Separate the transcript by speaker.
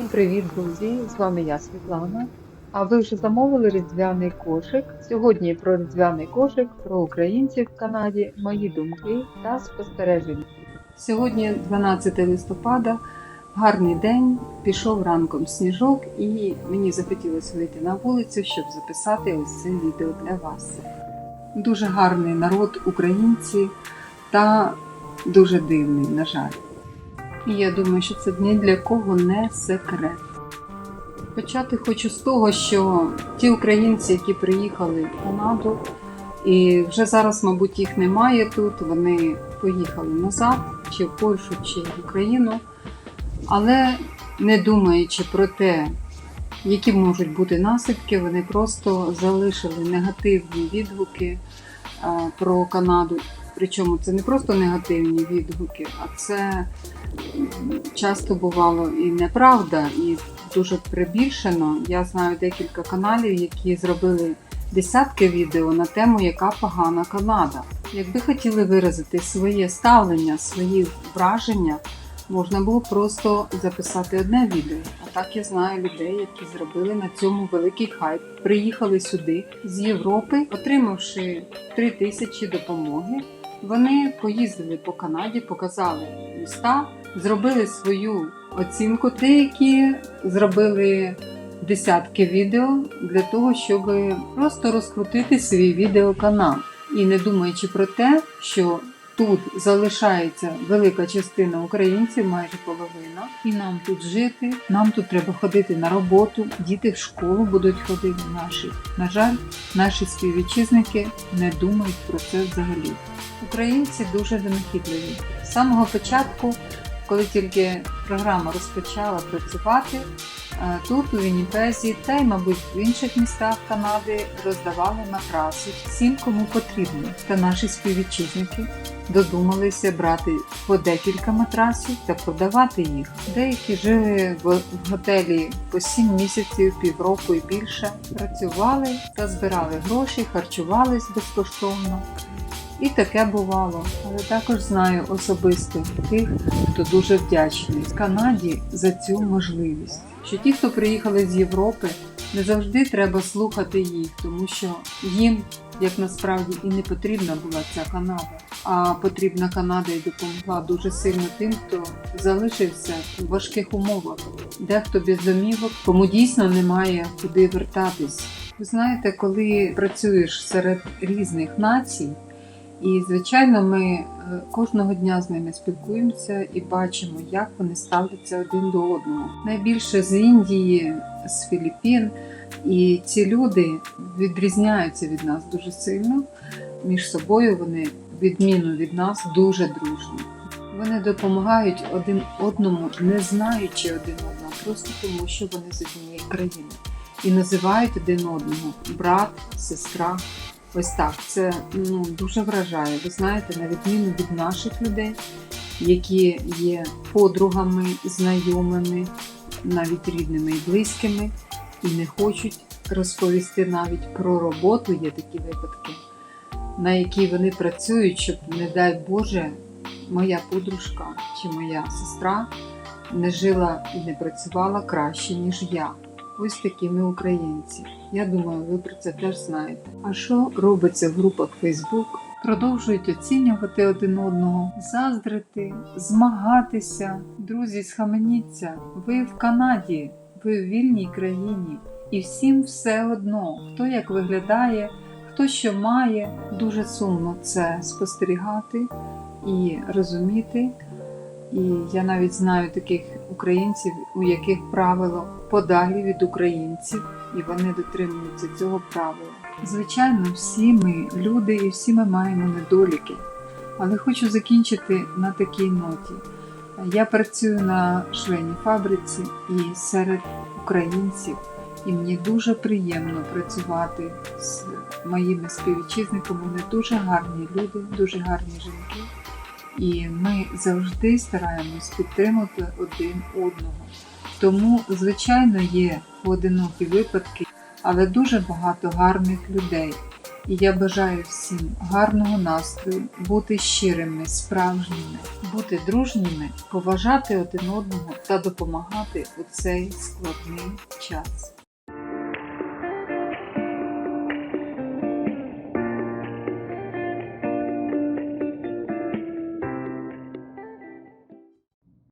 Speaker 1: привіт, друзі! З вами я Світлана. А ви вже замовили різдвяний кошик? Сьогодні про різдвяний кошик, про українців в Канаді, мої думки та спостереження. Сьогодні 12 листопада, гарний день. Пішов ранком сніжок, і мені захотілося вийти на вулицю, щоб записати ось це відео для вас. Дуже гарний народ, українці та дуже дивний, на жаль. І я думаю, що це ні для кого не секрет. Почати хочу з того, що ті українці, які приїхали в Канаду, і вже зараз, мабуть, їх немає тут, вони поїхали назад, чи в Польщу, чи в Україну, але не думаючи про те, які можуть бути наслідки, вони просто залишили негативні відгуки е, про Канаду. Причому це не просто негативні відгуки, а це часто бувало і неправда, і дуже прибільшено. Я знаю декілька каналів, які зробили десятки відео на тему, яка погана Канада. Якби хотіли виразити своє ставлення, свої враження, можна було просто записати одне відео. А так я знаю людей, які зробили на цьому великий хайп. Приїхали сюди з Європи, отримавши 3 тисячі допомоги. Вони поїздили по Канаді, показали міста, зробили свою оцінку. Деякі зробили десятки відео для того, щоб просто розкрутити свій відеоканал. І не думаючи про те, що тут залишається велика частина українців, майже половина, і нам тут жити, нам тут треба ходити на роботу, діти в школу будуть ходити наші. На жаль, наші співвітчизники не думають про це взагалі. Українці дуже винахідливі. З самого початку, коли тільки програма розпочала працювати, тут у Вінніпезі та й, мабуть, в інших містах Канади роздавали матраси всім, кому потрібно. Та наші співвітчизники додумалися брати по декілька матрасів та продавати їх. Деякі жили в готелі по 7 місяців, півроку і більше, працювали та збирали гроші, харчувались безкоштовно. І таке бувало, але також знаю особисто тих, хто дуже вдячний Канаді за цю можливість. Що ті, хто приїхали з Європи, не завжди треба слухати їх, тому що їм, як насправді, і не потрібна була ця Канада. А потрібна Канада і допомогла дуже сильно тим, хто залишився в важких умовах, дехто без домівок, кому дійсно немає куди вертатись. Ви знаєте, коли працюєш серед різних націй. І, звичайно, ми е, кожного дня з ними спілкуємося і бачимо, як вони ставляться один до одного. Найбільше з Індії, з Філіппін. І ці люди відрізняються від нас дуже сильно. Між собою вони, відміну від нас, дуже дружні. Вони допомагають один одному, не знаючи один одного, просто тому, що вони з однієї країни. І називають один одного брат, сестра. Ось так, це ну, дуже вражає. Ви знаєте, на відміну від наших людей, які є подругами, знайомими, навіть рідними і близькими, і не хочуть розповісти навіть про роботу, є такі випадки, на якій вони працюють, щоб, не дай Боже, моя подружка чи моя сестра не жила і не працювала краще, ніж я. Ось такі ми українці. Я думаю, ви про це теж знаєте. А що робиться в групах Facebook? Продовжують оцінювати один одного, заздрити, змагатися. Друзі, схаменіться. Ви в Канаді, ви в вільній країні, і всім все одно, хто як виглядає, хто що має. Дуже сумно це спостерігати і розуміти. І я навіть знаю таких українців, у яких правило подалі від українців, і вони дотримуються цього правила. Звичайно, всі ми люди і всі ми маємо недоліки. Але хочу закінчити на такій ноті. Я працюю на швейній фабриці і серед українців, і мені дуже приємно працювати з моїми співвітчизниками. Вони дуже гарні люди, дуже гарні жінки. І ми завжди стараємось підтримати один одного. Тому, звичайно, є поодинокі випадки, але дуже багато гарних людей. І я бажаю всім гарного настрою, бути щирими, справжніми, бути дружніми, поважати один одного та допомагати у цей складний час.